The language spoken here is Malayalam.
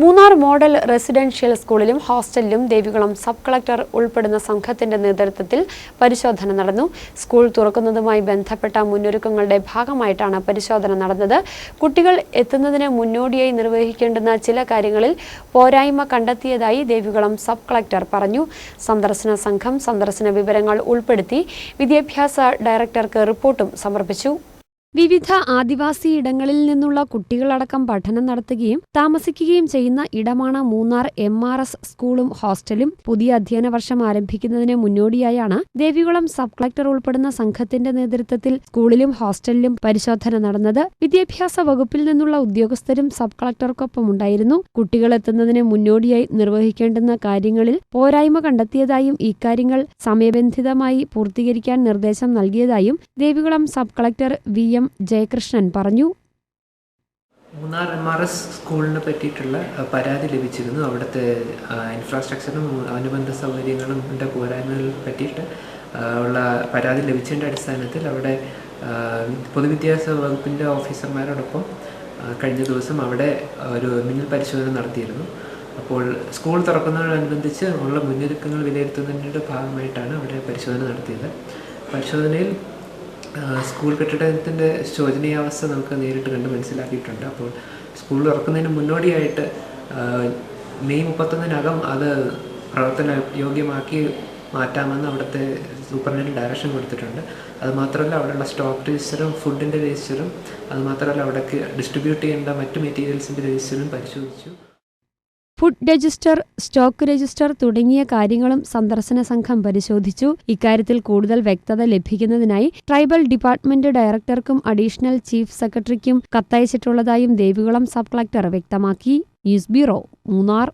മൂന്നാർ മോഡൽ റെസിഡൻഷ്യൽ സ്കൂളിലും ഹോസ്റ്റലിലും ദേവികുളം സബ് കളക്ടർ ഉൾപ്പെടുന്ന സംഘത്തിന്റെ നേതൃത്വത്തിൽ പരിശോധന നടന്നു. സ്കൂൾ തുറക്കുന്നതുമായി ബന്ധപ്പെട്ട മുന്നൊരുക്കങ്ങളുടെ ഭാഗമായിട്ടാണ് പരിശോധന നടന്നത്. കുട്ടികൾ എത്തുന്നതിന് മുന്നോടിയായി നിർവഹിക്കേണ്ടുന്ന ചില കാര്യങ്ങളിൽ പോരായ്മ കണ്ടെത്തിയതായി ദേവികുളം സബ് കളക്ടർ പറഞ്ഞു. സന്ദർശന സംഘം സന്ദർശന വിവരങ്ങൾ ഉൾപ്പെടുത്തി വിദ്യാഭ്യാസ ഡയറക്ടർക്ക് റിപ്പോർട്ടും സമർപ്പിച്ചു. വിവിധ ആദിവാസി ഇടങ്ങളിൽ നിന്നുള്ള കുട്ടികളടക്കം പഠനം നടത്തുകയും താമസിക്കുകയും ചെയ്യുന്ന ഇടമാണ് മൂന്നാർ എം ആർ എസ് സ്കൂളും ഹോസ്റ്റലും. പുതിയ അധ്യയന വർഷം ആരംഭിക്കുന്നതിന് മുന്നോടിയായാണ് ദേവികുളം സബ് കളക്ടർ ഉൾപ്പെടുന്ന സംഘത്തിന്റെ നേതൃത്വത്തിൽ സ്കൂളിലും ഹോസ്റ്റലിലും പരിശോധന നടന്നത്. വിദ്യാഭ്യാസ വകുപ്പിൽ നിന്നുള്ള ഉദ്യോഗസ്ഥരും സബ് കളക്ടർക്കൊപ്പമുണ്ടായിരുന്നു കുട്ടികളെത്തുന്നതിന് മുന്നോടിയായി നിർവഹിക്കേണ്ടുന്ന കാര്യങ്ങളിൽ പോരായ്മ കണ്ടെത്തിയതായും ഇക്കാര്യങ്ങൾ സമയബന്ധിതമായി പൂർത്തീകരിക്കാൻ നിർദ്ദേശം നൽകിയതായും Devikulam sub collector V M Jayakrishnan പറഞ്ഞു. മൂന്നാർ എം ആർ എസ് സ്കൂളിനെ പറ്റിയിട്ടുള്ള പരാതി ലഭിച്ചിരുന്നു. അവിടുത്തെ ഇൻഫ്രാസ്ട്രക്ചറും അനുബന്ധ സൗകര്യങ്ങളും പോരായ്മകളെ പറ്റിയിട്ട് ഉള്ള പരാതി ലഭിച്ചതിന്റെ അടിസ്ഥാനത്തിൽ അവിടെ പൊതുവിദ്യാഭ്യാസ വകുപ്പിന്റെ ഓഫീസർമാരോടൊപ്പം കഴിഞ്ഞ ദിവസം അവിടെ ഒരു മിന്നൽ പരിശോധന നടത്തിയിരുന്നു. അപ്പോൾ സ്കൂൾ തുറക്കുന്നതിനോടനുബന്ധിച്ച് ഉള്ള മുന്നൊരുക്കങ്ങൾ വിലയിരുത്തുന്നതിന്റെ ഭാഗമായിട്ടാണ് അവിടെ പരിശോധന നടത്തിയത്. പരിശോധനയിൽ സ്കൂൾ കെട്ടിടത്തിന്റെ ശോചനീയാവസ്ഥ നമുക്ക് നേരിട്ട് കണ്ട് മനസ്സിലാക്കിയിട്ടുണ്ട്. അപ്പോൾ സ്കൂൾ തുറക്കുന്നതിന് മുന്നോടിയായിട്ട് മെയ് മുപ്പത്തൊന്നിനകം അത് പ്രവർത്തന യോഗ്യമാക്കി മാറ്റാമെന്ന് അവിടുത്തെ സൂപ്രണ്ടിന് ഡയറക്ഷൻ കൊടുത്തിട്ടുണ്ട്. അതുമാത്രമല്ല അവിടെയുള്ള സ്റ്റോക്ക് രജിസ്റ്ററും ഫുഡിന്റെ രജിസ്റ്ററും അതുമാത്രമല്ല അവിടേക്ക് ഡിസ്ട്രിബ്യൂട്ട് ചെയ്യേണ്ട മറ്റു മെറ്റീരിയൽസിന്റെ രജിസ്റ്ററും പരിശോധിച്ചു. ഫുഡ് രജിസ്റ്റർ സ്റ്റോക്ക് രജിസ്റ്റർ തുടങ്ങിയ കാര്യങ്ങളും സന്ദർശന സംഘം പരിശോധിച്ചു. ഇക്കാര്യത്തിൽ കൂടുതൽ വ്യക്തത ലഭിക്കുന്നതിനായി ട്രൈബൽ ഡിപ്പാർട്ട്മെന്റ് ഡയറക്ടർക്കും അഡീഷണൽ ചീഫ് സെക്രട്ടറിക്കും കത്തയച്ചിട്ടുള്ളതായും ദേവികുളം സബ് കളക്ടർ വ്യക്തമാക്കി. News bureau Munnar.